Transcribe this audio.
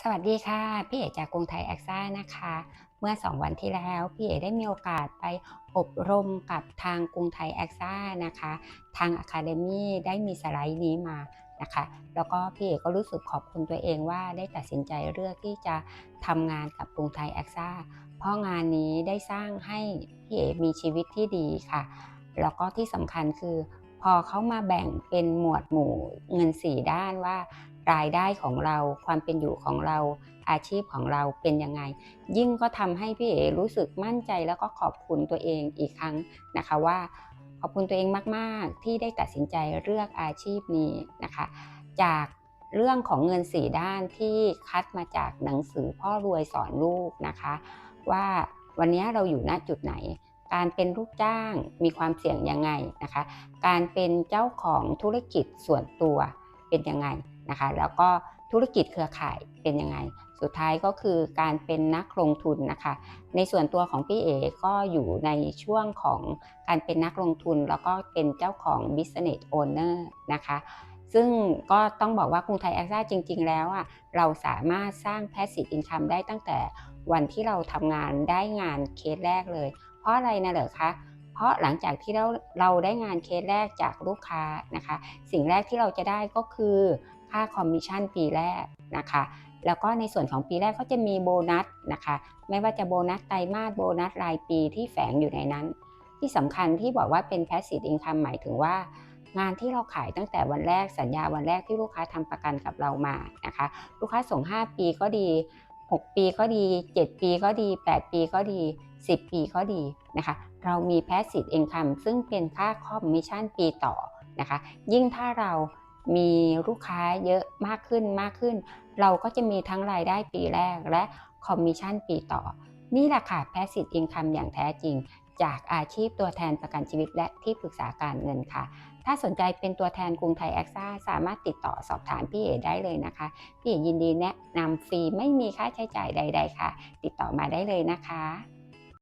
สวัสดีค่ะ พี่เอกจากกรุงไทยแอคซ่านะคะ เมื่อ 2 วันที่แล้ว พี่เอกได้มีโอกาสไปอบรมกับทางกรุงไทยแอคซ่านะคะ ทาง Academy ได้มีสไลด์นี้มานะคะ แล้วก็พี่เอกก็รู้สึกขอบคุณตัวเองว่าได้ตัดสินใจเลือกที่จะทำงานกับกรุงไทยแอคซ่าเพราะงานนี้ได้สร้างให้พี่เอกมีชีวิตที่ดีค่ะ แล้วก็ที่สำคัญคือพอเขามาแบ่งเป็นหมวดหมู่เงิน 4 ด้านว่า รายได้ของเรา ความเป็นอยู่ของเรา อาชีพของเราเป็นยังไง ยิ่งก็ทำให้พี่เอรู้สึกมั่นใจแล้วก็ขอบคุณตัวเองอีกครั้งนะคะว่า ขอบคุณตัวเองมากๆ ที่ได้ตัดสินใจเลือกอาชีพนี้นะคะ จากเรื่องของเงินสี่ด้านที่คัดมาจากหนังสือพ่อรวยสอนลูกนะคะ ว่าวันนี้เราอยู่ณจุดไหน การเป็นลูกจ้างมีความเสี่ยงยังไงนะคะ การเป็นเจ้าของธุรกิจส่วนตัวเป็นยังไง นะคะ แล้วก็ธุรกิจเครือข่ายเป็นยังไง สุดท้ายก็คือการเป็นนักลงทุนนะคะ ในส่วนตัวของพี่เอก็อยู่ในช่วงของการเป็นนักลงทุน แล้วก็เป็นเจ้าของ business owner นะคะ ซึ่งก็ต้องบอกว่ากรุงไทยแอคซ่าจริง ๆ แล้วอะเราสามารถสร้าง passive income ได้ตั้งแต่วันที่เราทำงานได้งานเคสแรกเลย เพราะอะไรนะเหรอคะเพราะหลังจากที่เราเราได้งานเคสแรกจากลูกค้านะคะ สิ่งแรกที่เราจะได้ก็คือ ค่าคอมมิชชั่นปีแรกนะคะแล้วก็ในส่วนของปีแรกก็จะมีโบนัสนะคะ ไม่ว่าจะโบนัสไตรมาสโบนัสรายปีที่แฝงอยู่ในนั้น ที่สำคัญที่บอกว่าเป็น passive income หมายถึงว่า งานที่เราขายตั้งแต่วันแรกสัญญาวันแรกที่ลูกค้าทำประกันกับเรามานะคะ ลูกค้าส่ง 5 ปีก็ดี 6 ปีก็ดี 7 ปีก็ดี 8 ปีก็ดี 10 ปีก็ดีนะคะ เรามี passive income ซึ่งเป็นค่าคอมมิชชั่นปีต่อนะคะ ยิ่งถ้าเรา มีลูกค้าเยอะมากขึ้นมากขึ้น เราก็จะมีทั้งรายได้ปีแรกและคอมมิชชั่นปีต่อ นี่แหละค่ะ passive income อย่างแท้จริง จากอาชีพตัวแทนประกันชีวิตและที่ปรึกษาการเงินค่ะ ถ้าสนใจเป็นตัวแทนกรุงไทยแอคซ่าสามารถติดต่อสอบถามพี่เอได้เลยนะคะ พี่เอยินดีแนะนำฟรีไม่มีค่าใช้จ่ายใด ๆ ค่ะ ติดต่อมาได้เลยนะคะ